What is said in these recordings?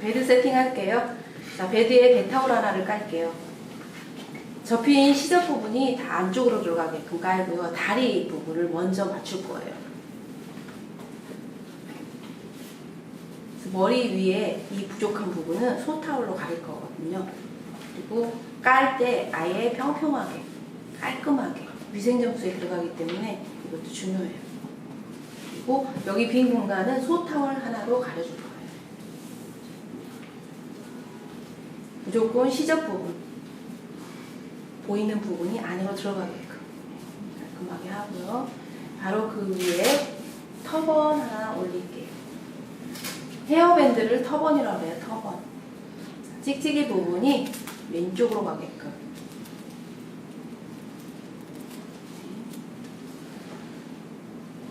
베드 세팅 할게요. 자, 베드에 대타올 하나를 깔게요. 접힌 시접 부분이 다 안쪽으로 들어가게끔 깔고요. 다리 부분을 먼저 맞출 거예요. 머리 위에 이 부족한 부분은 소타올로 가릴 거거든요. 그리고 깔 때 아예 평평하게, 깔끔하게 위생점수에 들어가기 때문에 이것도 중요해요. 그리고 여기 빈 공간은 소타월 하나로 가려줄 거예요. 무조건 시접 부분, 보이는 부분이 안으로 들어가게끔 깔끔하게 하고요. 바로 그 위에 터번 하나 올릴게요. 헤어밴드를 터번이라고 해요, 터번. 찍찍이 부분이 왼쪽으로 가게끔.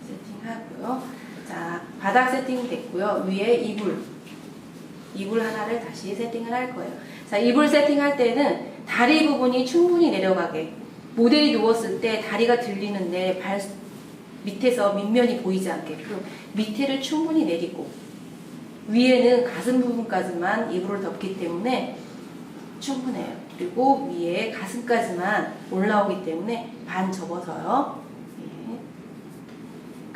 세팅하고요. 자, 바닥 세팅 됐고요. 위에 이불. 이불 하나를 다시 세팅을 할 거예요. 자, 이불 세팅할 때는 다리 부분이 충분히 내려가게. 모델이 누웠을 때 다리가 들리는데 발 밑에서 밑면이 보이지 않게끔 밑에를 충분히 내리고 위에는 가슴 부분까지만 이불을 덮기 때문에 충분해요. 그리고 위에 가슴까지만 올라오기 때문에 반 접어서요.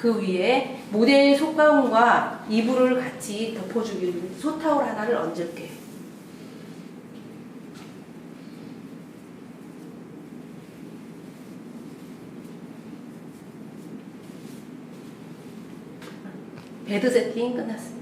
예. 그 위에 모델 속가운과 이불을 같이 덮어주기 위해 소타올 하나를 얹을게요. 베드 세팅 끝났습니다.